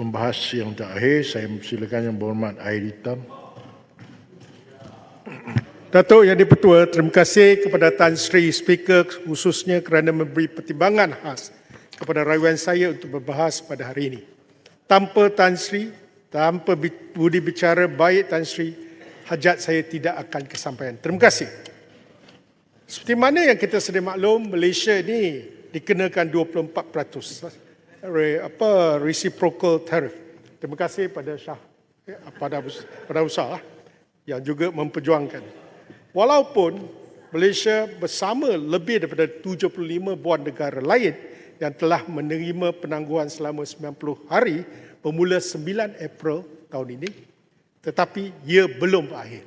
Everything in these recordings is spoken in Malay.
pembahas yang terakhir, saya silakan Yang Berhormat Airi Tam. Datuk Yang Dipertua, terima kasih kepada Tan Sri Speaker khususnya kerana memberi pertimbangan khas kepada rayuan saya untuk berbahas pada hari ini. Tanpa Tan Sri, tanpa budi bicara baik Tan Sri, hajat saya tidak akan kesampaian. Terima kasih. Seperti mana yang kita sedia maklum, Malaysia ini dikenakan 24% re- apa reciprocal tariff. Terima kasih pada Shah eh, pada pada usaha yang juga memperjuangkan. Walaupun Malaysia bersama lebih daripada 75 buah negara lain yang telah menerima penangguhan selama 90 hari bermula 9 April tahun ini, tetapi ia belum berakhir.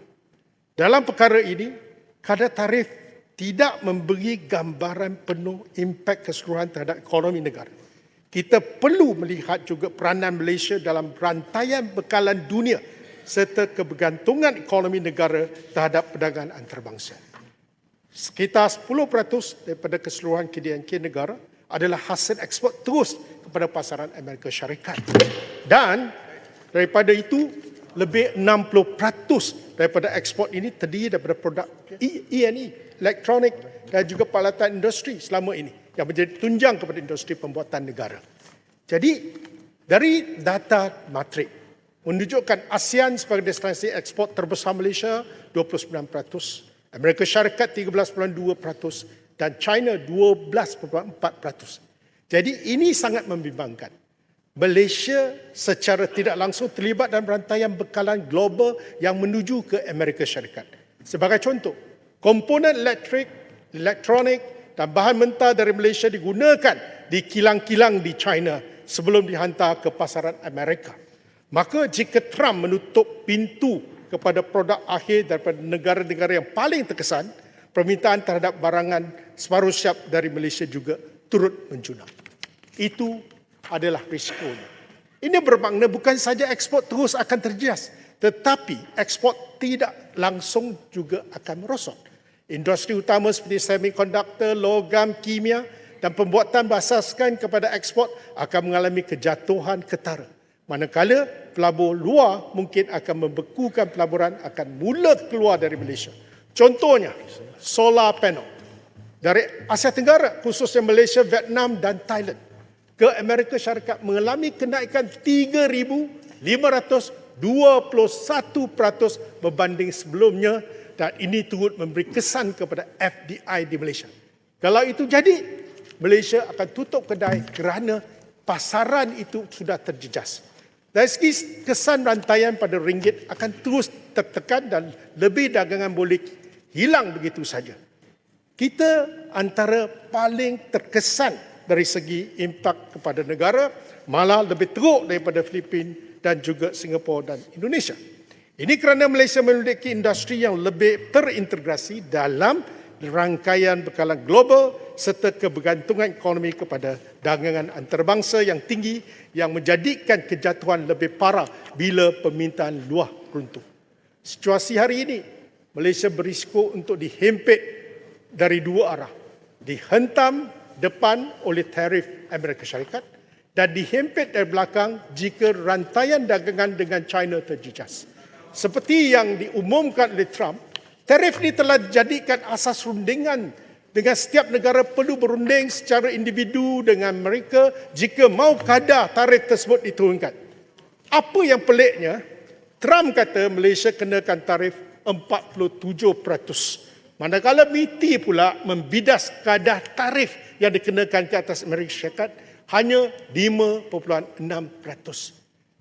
Dalam perkara ini, kadar tarif tidak memberi gambaran penuh impak keseluruhan terhadap ekonomi negara. Kita perlu melihat juga peranan Malaysia dalam rantaian bekalan dunia serta kebergantungan ekonomi negara terhadap perdagangan antarabangsa. Sekitar 10% daripada keseluruhan KDNK negara adalah hasil ekspor terus kepada pasaran Amerika Syarikat. Dan daripada itu, lebih 60% daripada ekspor ini terdiri daripada produk E- E&E, elektronik dan juga peralatan industri selama ini yang menjadi tunjang kepada industri pembuatan negara. Jadi, dari data matrik, menunjukkan ASEAN sebagai destinasi ekspor terbesar Malaysia 29%, Amerika Syarikat 13.2% dan China 12.4%. Jadi ini sangat membimbangkan. Malaysia secara tidak langsung terlibat dalam rantaian bekalan global yang menuju ke Amerika Syarikat. Sebagai contoh, komponen elektrik, elektronik dan bahan mentah dari Malaysia digunakan di kilang-kilang di China sebelum dihantar ke pasaran Amerika. Maka jika Trump menutup pintu kepada produk akhir daripada negara-negara yang paling terkesan, permintaan terhadap barangan separuh siap dari Malaysia juga turut menjunang. Itu adalah risikonya. Ini bermakna bukan saja ekspor terus akan terjejas, tetapi ekspor tidak langsung juga akan merosot. Industri utama seperti semikonduktor, logam, kimia dan pembuatan berasaskan kepada ekspor akan mengalami kejatuhan ketara. Manakala pelabur luar mungkin akan membekukan pelaburan akan mula keluar dari Malaysia. Contohnya, solar panel dari Asia Tenggara khususnya Malaysia, Vietnam dan Thailand ke Amerika Syarikat mengalami kenaikan 3,521% berbanding sebelumnya dan ini turut memberi kesan kepada FDI di Malaysia. Kalau itu jadi, Malaysia akan tutup kedai kerana pasaran itu sudah terjejas. Dari segi kesan rantaian pada ringgit akan terus tertekan dan lebih dagangan boleh hilang begitu saja. Kita antara paling terkesan dari segi impak kepada negara malah lebih teruk daripada Filipina dan juga Singapura dan Indonesia. Ini kerana Malaysia memiliki industri yang lebih terintegrasi dalam rangkaian bekalan global serta kebergantungan ekonomi kepada dagangan antarabangsa yang tinggi yang menjadikan kejatuhan lebih parah bila permintaan luar runtuh. Situasi hari ini, Malaysia berisiko untuk dihempit dari dua arah. Dihentam depan oleh tarif Amerika Syarikat dan dihempit dari belakang jika rantaian dagangan dengan China terjejas. Seperti yang diumumkan oleh Trump, tarif ini telah dijadikan asas rundingan dengan setiap negara perlu berunding secara individu dengan mereka jika mau kadar tarif tersebut diturunkan. Apa yang peliknya, Trump kata Malaysia kenakan tarif 47%. Manakala MITI pula membidas kadar tarif yang dikenakan ke atas Amerika Syarikat hanya 5.6%.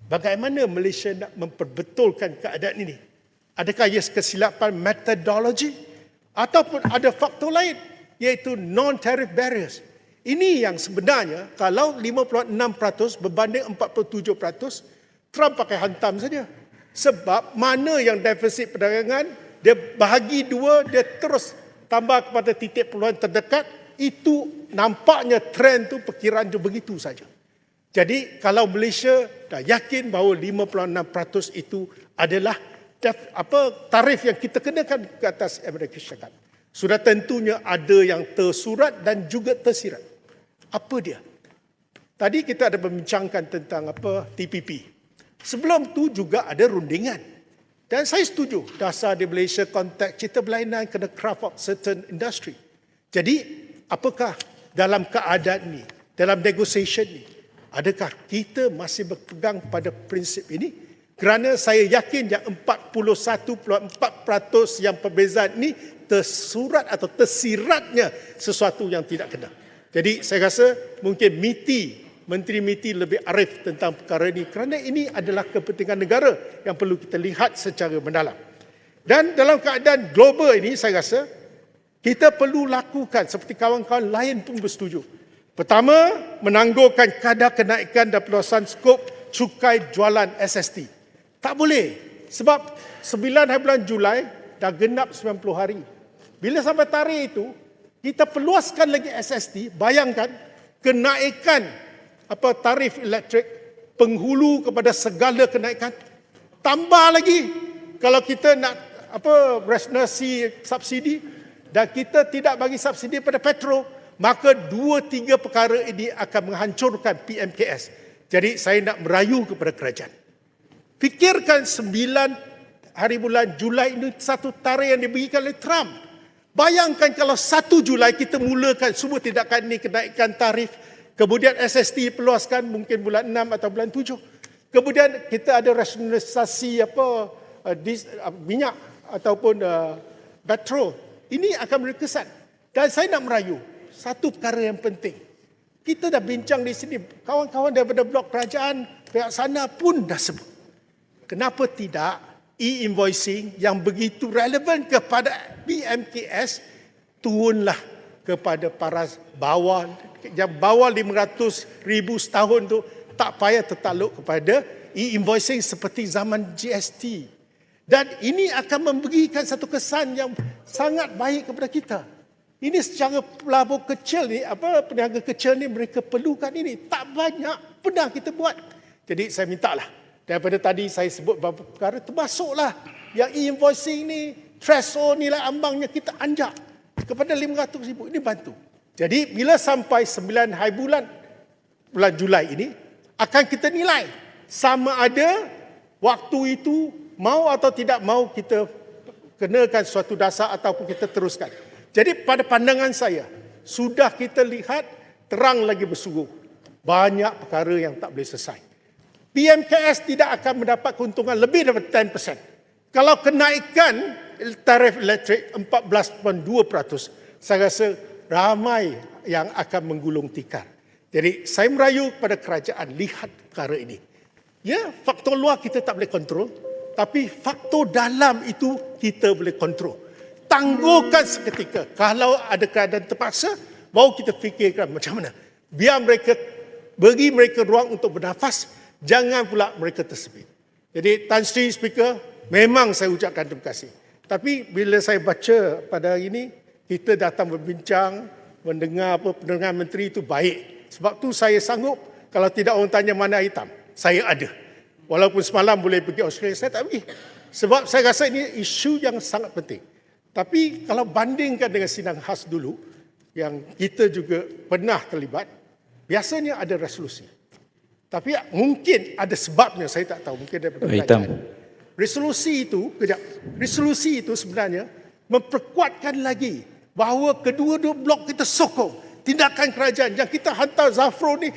Bagaimana Malaysia nak memperbetulkan keadaan ini? Adakah ia kesilapan metodologi ataupun ada faktor lain iaitu non-tariff barriers? Ini yang sebenarnya kalau 56% berbanding 47%, Trump pakai hantam saja. Sebab mana yang defisit perdagangan, dia bahagi dua, dia terus tambah kepada titik peluang terdekat, itu nampaknya trend tu perkiraan tu begitu saja. Jadi kalau Malaysia dah yakin bahawa 56% itu adalah def, apa tarif yang kita kenakan ke atas Amerika Syarikat. Sudah tentunya ada yang tersurat dan juga tersirat. Apa dia? Tadi kita ada membincangkan tentang apa TPP. Sebelum tu juga ada rundingan. Dan saya setuju dasar di Malaysia konteks kita berlainan kena craft up certain industry. Jadi apakah dalam keadaan ni, dalam negotiation ni, adakah kita masih berpegang pada prinsip ini? Kerana saya yakin yang 41.4% yang perbezaan ini tersurat atau tersiratnya sesuatu yang tidak kena. Jadi saya rasa mungkin MITI, Menteri MITI lebih arif tentang perkara ini kerana ini adalah kepentingan negara yang perlu kita lihat secara mendalam. Dan dalam keadaan global ini saya rasa kita perlu lakukan seperti kawan-kawan lain pun bersetuju. Pertama, menangguhkan kadar kenaikan dan peluasan skop cukai jualan SST. Tak boleh. Sebab 9 hari bulan Julai dah genap 90 hari. Bila sampai tarikh itu, kita perluaskan lagi SST, bayangkan kenaikan apa tarif elektrik penghulu kepada segala kenaikan. Tambah lagi kalau kita nak apa resonansi subsidi dan kita tidak bagi subsidi pada petrol, maka dua tiga perkara ini akan menghancurkan PMKS. Jadi saya nak merayu kepada kerajaan. Fikirkan sembilan hari bulan Julai ini satu tarikh yang diberikan oleh Trump. Bayangkan kalau satu Julai kita mulakan semua tindakan ini kenaikan tarif. Kemudian SST peluaskan mungkin bulan 6 atau bulan 7. Kemudian kita ada rasionalisasi apa uh, dis, uh, minyak ataupun uh, petrol. Ini akan berkesan. Dan saya nak merayu satu perkara yang penting. Kita dah bincang di sini. Kawan-kawan daripada blok kerajaan pihak sana pun dah sebut. Kenapa tidak e-invoicing yang begitu relevan kepada BMKS turunlah kepada para bawah yang bawah 500 ribu setahun tu tak payah tertakluk kepada e-invoicing seperti zaman GST. Dan ini akan memberikan satu kesan yang sangat baik kepada kita. Ini secara pelabur kecil ni, apa peniaga kecil ni mereka perlukan ini. Tak banyak pernah kita buat. Jadi saya minta lah. Daripada tadi saya sebut beberapa perkara, termasuklah yang e-invoicing ni, threshold nilai ambangnya kita anjak kepada 500 ribu. Ini bantu. Jadi bila sampai 9 hari bulan, bulan Julai ini, akan kita nilai sama ada waktu itu mau atau tidak mau kita kenakan suatu dasar ataupun kita teruskan. Jadi pada pandangan saya, sudah kita lihat terang lagi bersungguh. Banyak perkara yang tak boleh selesai. PMKS tidak akan mendapat keuntungan lebih daripada 10%. Kalau kenaikan tarif elektrik 14.2%, saya rasa ramai yang akan menggulung tikar. Jadi saya merayu kepada kerajaan lihat perkara ini. Ya, faktor luar kita tak boleh kontrol, tapi faktor dalam itu kita boleh kontrol. Tangguhkan seketika. Kalau ada keadaan terpaksa, baru kita fikirkan macam mana. Biar mereka bagi mereka ruang untuk bernafas, jangan pula mereka tersebut. Jadi Tan Sri Speaker, memang saya ucapkan terima kasih. Tapi bila saya baca pada hari ini, kita datang berbincang, mendengar apa pendengar menteri itu baik. Sebab tu saya sanggup kalau tidak orang tanya mana hitam, saya ada. Walaupun semalam boleh pergi Australia, saya tak pergi. Sebab saya rasa ini isu yang sangat penting. Tapi kalau bandingkan dengan sidang khas dulu, yang kita juga pernah terlibat, biasanya ada resolusi. Tapi mungkin ada sebabnya, saya tak tahu. Mungkin daripada Hitam. kerajaan. Resolusi itu, kejap. Resolusi itu sebenarnya memperkuatkan lagi bahawa kedua-dua blok kita sokong tindakan kerajaan yang kita hantar Zafro ni,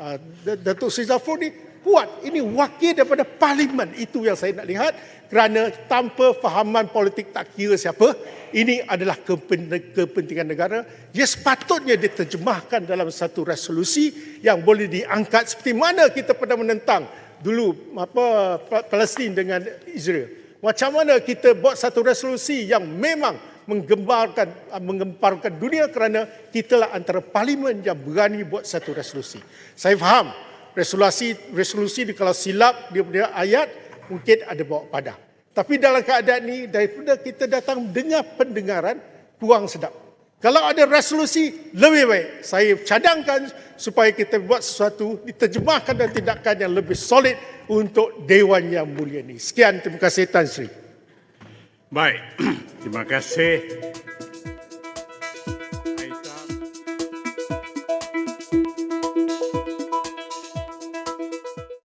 uh, Datuk Seri Zafro ni kuat. Ini wakil daripada parlimen. Itu yang saya nak lihat. Kerana tanpa fahaman politik tak kira siapa, ini adalah kepen- kepentingan negara. Ia sepatutnya diterjemahkan dalam satu resolusi yang boleh diangkat seperti mana kita pernah menentang dulu apa Palestin dengan Israel. Macam mana kita buat satu resolusi yang memang menggembarkan menggemparkan dunia kerana kitalah antara parlimen yang berani buat satu resolusi. Saya faham resolusi resolusi ni kalau silap dia punya ayat mungkin ada bawa pada. Tapi dalam keadaan ni daripada kita datang dengar pendengaran kurang sedap. Kalau ada resolusi lebih baik saya cadangkan supaya kita buat sesuatu diterjemahkan dan tindakan yang lebih solid untuk dewan yang mulia ini. Sekian terima kasih Tan Sri. Baik, terima kasih